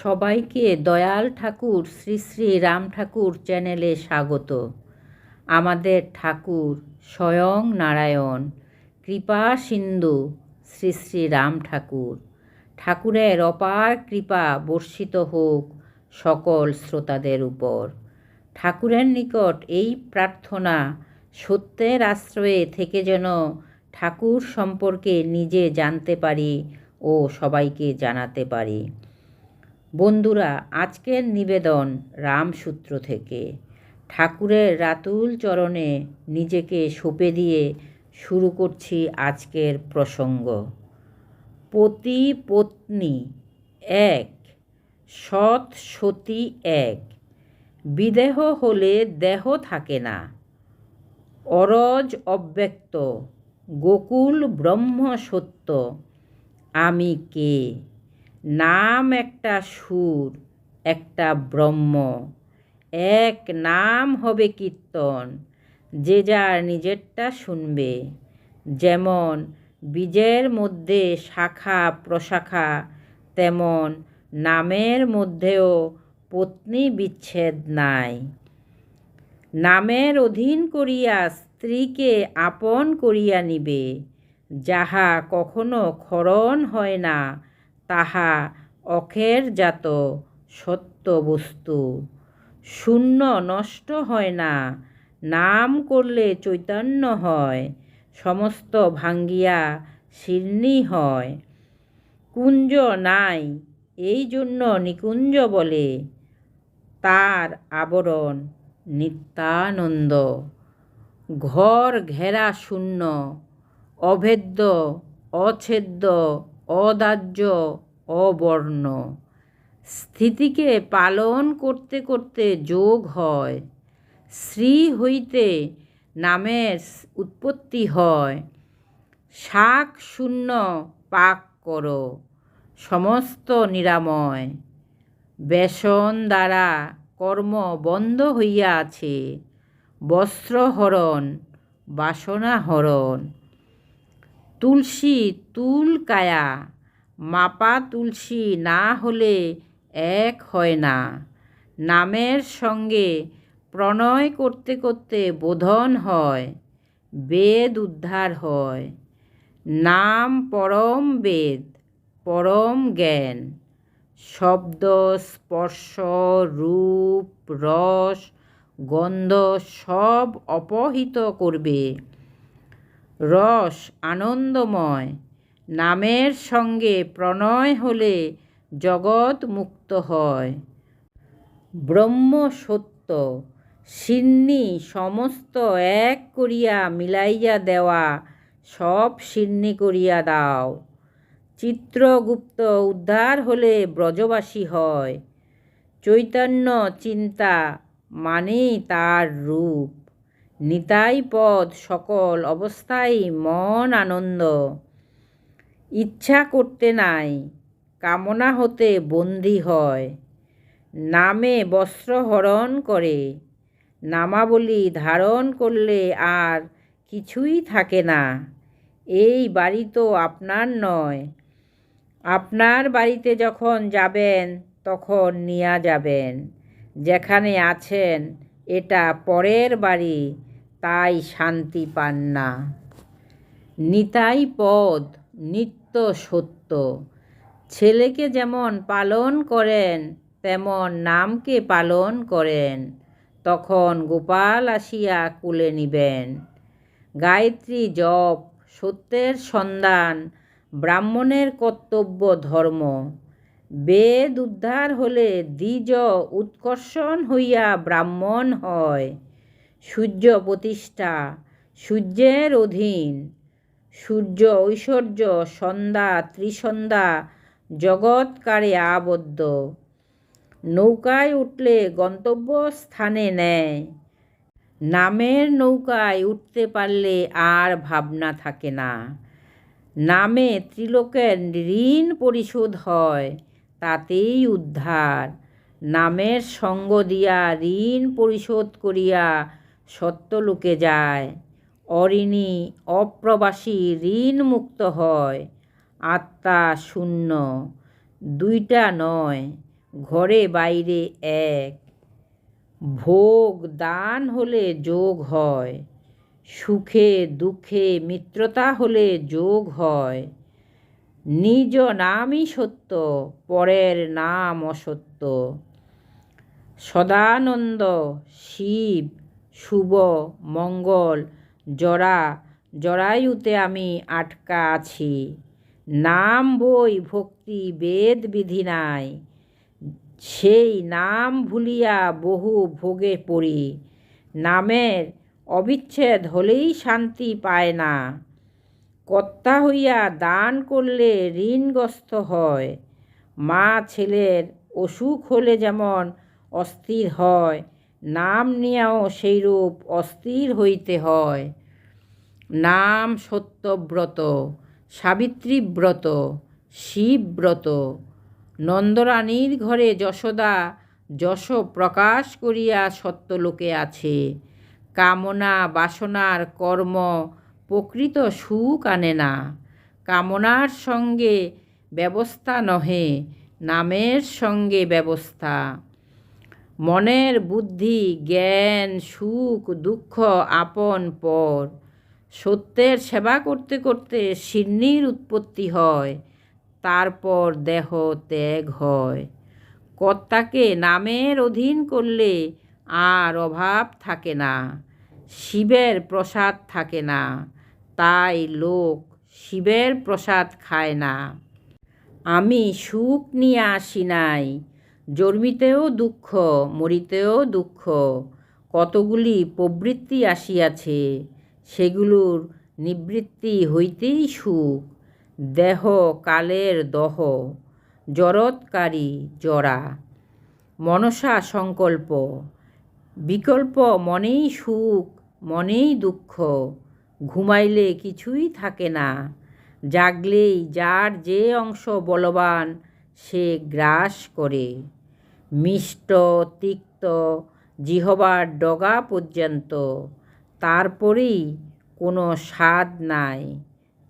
সবাইকে দয়াল ঠাকুর, শ্রী শ্রী রাম ঠাকুর চ্যানেলে স্বাগত। আমাদের ঠাকুর স্বয়ং নারায়ণ, কৃপা সিন্ধু, শ্রী শ্রী রাম ঠাকুর। ঠাকুরের অপার কৃপা বর্ষিত হোক সকল শ্রোতাদের উপর। ঠাকুরের নিকট এই প্রার্থনা সত্যের আশ্রয়ে থেকে যেন ঠাকুর সম্পর্কে নিজে জানতে পারি ও সবাইকে জানাতে পারি। বন্ধুরা, আজকের নিবেদন রামসূত্র থেকে। ঠাকুরের রাতুল চরণে নিজেকে সঁপে দিয়ে শুরু করছি আজকের প্রসঙ্গ। পতি পত্নী এক, সৎ সতী এক। বিদেহ হলে দেহ থাকে না। অরজ অব্যক্ত, গোকুল ব্রহ্ম সত্য আমি কে? নাম একটা সুর, একটা ব্রহ্ম। এক নাম হবে কীর্তন, যে যার নিজেরটা শুনবে। যেমন বীজের মধ্যে শাখা, প্রশাখা, তেমন নামের মধ্যেও পত্নী বিচ্ছেদ নাই। নামের অধীন করিয়া স্ত্রীকে আপন করিয়া নিবে, যাহা কখনো ক্ষরণ হয় না তাহা অখের জাত সত্য বস্তু। শূন্য নষ্ট হয় না, নাম করলে চৈতন্য হয়, সমস্ত ভাঙ্গিয়া শীর্ণী হয়। কুঞ্জ নাই, এই জন্য নিকুঞ্জ বলে, তার আবরণ নিত্যানন্দ। ঘর ঘেরা শূন্য, অভেদ্য, অছেদ্য অদাহ্য, অবর্ণ। স্থিতিকে পালন করতে করতে যোগ হয়। শ্রী হইতে নামের উৎপত্তি হয়। শাক শূন্য পাক করো, সমস্ত নিরাময়। বেসন দ্বারা কর্ম বন্ধ হইয়া আছে বস্ত্রহরণ বাসনাহরণ তুলসী তুল কায়া, মাপা তুলসী না হলে এক হয় না। নামের সঙ্গে প্রণয় করতে করতে বোধন হয়, বেদ উদ্ধার হয়। নাম পরম বেদ, পরম জ্ঞান, শব্দ, স্পর্শ, রূপ, রস, গন্ধ সব অপহিত করবে। রস আনন্দময়। নামের সঙ্গে প্রণয় হলে জগৎ মুক্ত হয়। ব্রহ্ম সত্য। সিন্নি সমস্ত এক করিয়া মিলাইয়া দেওয়া সব সিন্নি করিয়া দাও। চিত্রগুপ্ত উদ্ধার হলে ব্রজবাসী হয়। চৈতন্য চিন্তা মানেই তার রূপ। নিতাই পদ সকল অবস্থায় মন আনন্দ। ইচ্ছা করতে নাই, কামনা হতে বন্দী হয়। নামে বস্ত্র হরণ করে, নামাবলী ধারণ করলে আর কিছুই থাকে না। এই বাড়ি তো আপনার নয়। আপনার বাড়িতে যখন যাবেন, তখন নিয়ে যাবেন। যেখানে আছেন, এটা পরের বাড়ি। তাই শান্তি পান না। নিতাই পদ, নিত্য সত্য। ছেলেকে যেমন পালন করেন, তেমন নামকে পালন করেন। তখন গোপাল আসিয়া কুলে নিবেন। গায়ত্রী জপ, সত্যের সন্ধান, ব্রাহ্মণের কর্তব্য ধর্ম। বেদ উদ্ধার হলে দ্বিজ উৎকর্ষণ হইয়া ব্রাহ্মণ হয়। সূর্য প্রতিষ্ঠা, সূর্যের অধীন। সূর্য ঐশ্বর্য, সন্ধ্যা ত্রিসন্ধ্যা, জগৎকারে আবদ্ধ। নৌকায় উঠলে গন্তব্য স্থানে নেয় নামের নৌকায় উঠতে পারলে আর ভাবনা থাকে না। নামে ত্রিলোকের ঋণ পরিশোধ হয়, তাতেই উদ্ধার। নামের সঙ্গ দিয়া ঋণ পরিশোধ করিয়া সত্যলোকে যায়। অরিণী অপ্রবাসী ঋণ মুক্ত হয়। আত্মা শূন্য, দুইটা নয়, ঘরে বাইরে এক। ভোগ দান হলে যোগ হয়, সুখে দুঃখে মিত্রতা হলে যোগ হয়। নিজ নামই সত্য, পরের নাম অসত্য। সদানন্দ শিব শুভ, মঙ্গল, জরা, জরায়ুতে আমি আটকা আছি। নাম, বই, ভক্তি, বেদ, বিধি নাই। সেই নাম ভুলিয়া বহু ভোগে পড়ি। নামের অবিচ্ছেদ হলেই শান্তি পায় না। কর্তা হইয়া দান করলে ঋণগ্রস্ত হয়। মা ছেলের অসুখ হলে যেমন অস্থির হয় নাম নিয়েও সেইরূপ অস্থির হইতে হয়। নাম সত্যব্রত, সাবিত্রীব্রত, শিবব্রত। নন্দরানীর ঘরে যশোদা যশ প্রকাশ করিয়া সত্যলোকে আছে। কামনা, বাসনার কর্ম প্রকৃত সুখ আনে না। কামনার সঙ্গে ব্যবস্থা নহে, নামের সঙ্গে ব্যবস্থা। মনের বুদ্ধি, জ্ঞান, সুখ, দুঃখ আপন পর। সত্যের সেবা করতে করতে সিন্নির উৎপত্তি হয়, তারপর দেহ ত্যাগ হয়। কর্তাকে নামের অধীন করলে আর অভাব থাকে না, শিবের প্রসাদ থাকে না, তাই লোক শিবের প্রসাদ খায় না। আমি সুখ নিয়ে আসি নাই জন্মিতেও দুঃখ, মরিতেও দুঃখ, কতগুলি প্রবৃত্তি আসিয়াছে, সেগুলোর নিবৃত্তি হইতেই সুখ, দেহ কালের দহ, জরৎকারী জরা। মনসা সংকল্প, বিকল্প মনেই সুখ, মনেই দুঃখ, ঘুমাইলে কিছুই থাকে না, জাগলেই যার যে অংশ বলবান সে গ্রাস করে। মিষ্ট, তিক্ত, জিহবার ডগা পর্যন্ত। তারপরেই কোনো স্বাদ নাই,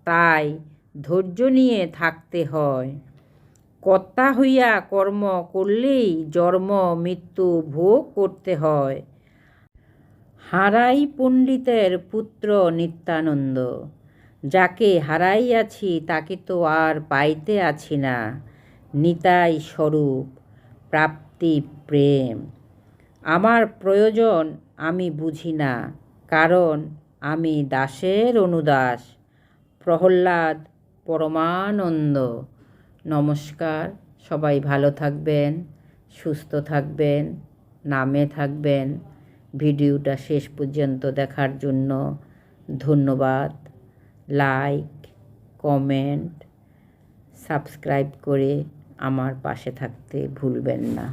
তাই ধৈর্য নিয়ে থাকতে হয়। কর্তা হইয়া কর্ম করলেই জন্ম, মৃত্যু ভোগ করতে হয়। হারাই পণ্ডিতের পুত্র নিত্যানন্দ, যাকে হারাইয়াছি তাকে তো আর পাইতে আছি না। নিতাই স্বরূপ, প্রাপ্তি প্রেম। আমার প্রয়োজন আমি বুঝি না, কারণ আমি দাসের অনুদাস। প্রহ্লাদ পরমানন্দ। নমস্কার, সবাই ভালো থাকবেন, সুস্থ থাকবেন, নামে থাকবেন। ভিডিওটা শেষ পর্যন্ত দেখার জন্য ধন্যবাদ। লাইক, কমেন্ট, সাবস্ক্রাইব করে আমার পাশে থাকতে ভুলবেন না।